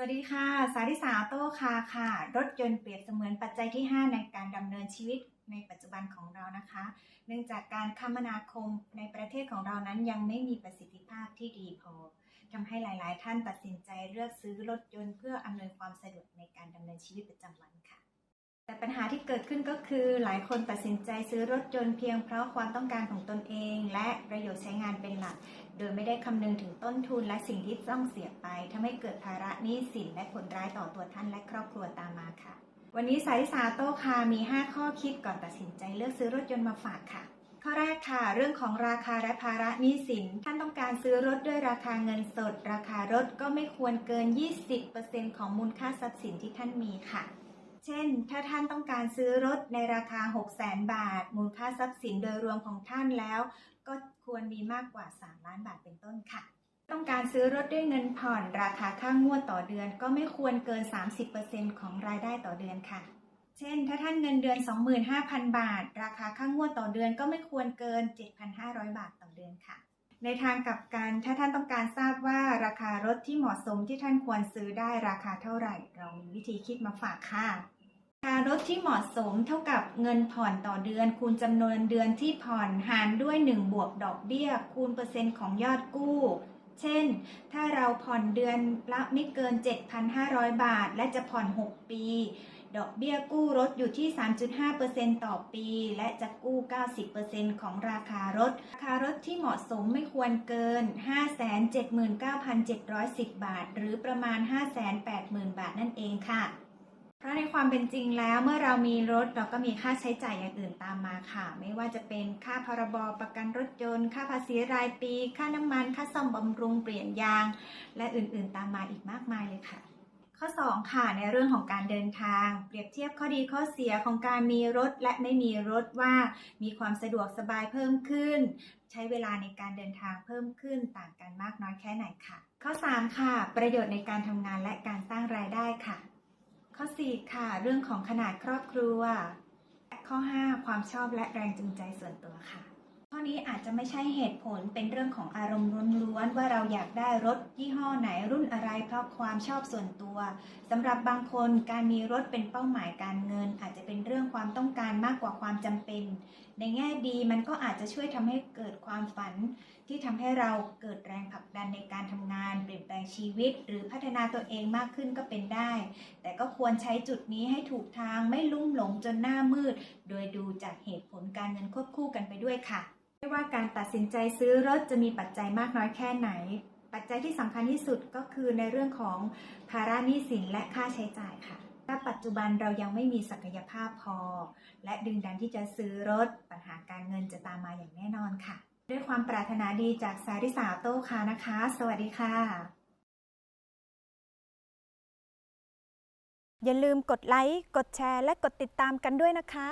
สวัสดีค่ะ สาริสาโต้คาค่ะ รถยนต์เปรียบเสมือนปัจจัยที่ 5 ในการดำเนินชีวิตในปัจจุบันของเรานะคะ เนื่องจากการคมนาคมในประเทศของเรานั้นยังไม่มีประสิทธิภาพที่ดีพอทำให้หลาย ๆ ท่านตัดสินใจเลือกซื้อรถยนต์เพื่ออำนวยความสะดวกในการดำเนินชีวิตประจำวันค่ะ แต่ปัญหาที่เกิดขึ้นก็คือหลายคนตัดสินใจซื้อรถยนต์เพียงเพราะความต้องการของตนเอง และประโยชน์ใช้งานเป็นหลัก โดยไม่ได้คำนึงถึงต้นทุนและสิ่งที่ต้องเสียไปทำให้เกิดภาระหนี้สินและผลร้ายต่อตัวท่านและครอบครัวตามมาค่ะ วันนี้สายสาโต้คามี 5 ข้อคิดก่อนตัดสินใจเลือกซื้อรถยนต์มาฝากค่ะข้อแรกค่ะ เรื่องของราคาและภาระหนี้สิน ท่านต้องการซื้อรถด้วยราคาเงินสด ราคารถก็ไม่ควรเกิน 20%ของมูลค่าทรัพย์สินที่ท่านมีค่ะ เช่น ถ้าท่านต้องการซื้อรถในราคา 600,000บาท มูลค่าทรัพย์สินโดยรวมของท่านแล้ว ก็ควรมีมากกว่า 3 ล้านบาทเป็นต้นค่ะ ต้องการซื้อรถด้วยเงินผ่อนราคาค่างวดต่อเดือน ก็ไม่ควรเกิน 30%ของรายได้ต่อเดือนค่ะ เช่น ถ้าท่านเงินเดือน 25,000 บาท ราคาค่างวดต่อเดือนก็ไม่ควรเกิน 7,500 บาทต่อเดือนค่ะ ในทางกลับกันถ้าท่านต้องการทราบว่าราคารถที่เหมาะสมที่ท่านควรซื้อได้ราคาเท่าไหร่ เรามีวิธีคิดมาฝากค่ะราคารถที่เหมาะสมเท่ากับเงินผ่อนต่อเดือน คูณจำนวนเดือนที่ผ่อนหารด้วย 1 บวกดอกเบี้ย คูณเปอร์เซ็นต์ของยอดกู้ เช่น ถ้าเราผ่อนเดือนละไม่เกิน 7,500 บาท และจะผ่อน 6 ปี ดอกเบี้ยกู้รถอยู่ที่ 3.5%ต่อปี และจะกู้ 90%ของราคารถ ราคารถที่เหมาะสมไม่ควรเกิน 579,710 บาท หรือประมาณ 580,000 บาทนั่นเองค่ะ เพราะในความเป็นจริงแล้วเมื่อเรามีรถเราก็มีค่าใช้จ่ายอย่างอื่นตามมาค่ะ ไม่ว่าจะเป็นค่าพรบประกันรถยนต์ ค่าภาษีรายปี ค่าน้ำมัน ค่าซ่อมบำรุงเปลี่ยนยาง และอื่นๆตามมาอีกมากมายเลยค่ะ ข้อ 2 ค่ะ ในเรื่องของการเดินทาง เปรียบเทียบข้อดีข้อเสียของการมีรถและไม่มีรถว่ามีความสะดวกสบายเพิ่มขึ้น ใช้เวลาในการเดินทางเพิ่มขึ้นต่างกันมากน้อยแค่ไหนค่ะ ข้อ 3 ค่ะ ประโยชน์ในการทำงานและการสร้างรายได้ค่ะ ข้อ 4 ค่ะ เรื่องของขนาดครอบครัว ข้อ 5 ความชอบและแรงจูงใจส่วนตัวค่ะ นี้อาจจะไม่ใช่เหตุผลเป็นเรื่องของอารมณ์ล้วนๆว่าเราอยากได้รถยี่ห้อไหนรุ่นอะไรเพราะความชอบส่วนตัวสำหรับบางคนการมีรถเป็นเป้าหมายการเงิน อาจจะเป็นเรื่องความต้องการมากกว่าความจำเป็น ในแง่ดีมันก็อาจจะช่วยทำให้เกิดความฝัน ที่ทำให้เราเกิดแรงผลักดันในการทำงาน เปลี่ยนแปลงชีวิต หรือพัฒนาตัวเองมากขึ้นก็เป็นได้ แต่ก็ควรใช้จุดนี้ให้ถูกทางไม่ลุ่มหลงจนหน้ามืด โดยดูจากเหตุผลการเงินควบคู่กันไปด้วยค่ะ ไม่ว่าการตัดสินใจซื้อรถจะมีปัจจัยมากน้อยแค่ไหน ปัจจัยที่สำคัญที่สุดก็คือในเรื่องของภาระหนี้สินและค่าใช้จ่ายค่ะ ถ้าปัจจุบันเรายังไม่มีศักยภาพพอ และดึงดันที่จะซื้อรถ ปัญหาการเงินจะตามมาอย่างแน่นอนค่ะ ด้วยความปรารถนาดีจากสาริสาโต้คานะคะ สวัสดีค่ะ อย่าลืมกดไลค์ กดแชร์ และกดติดตามกันด้วยนะคะ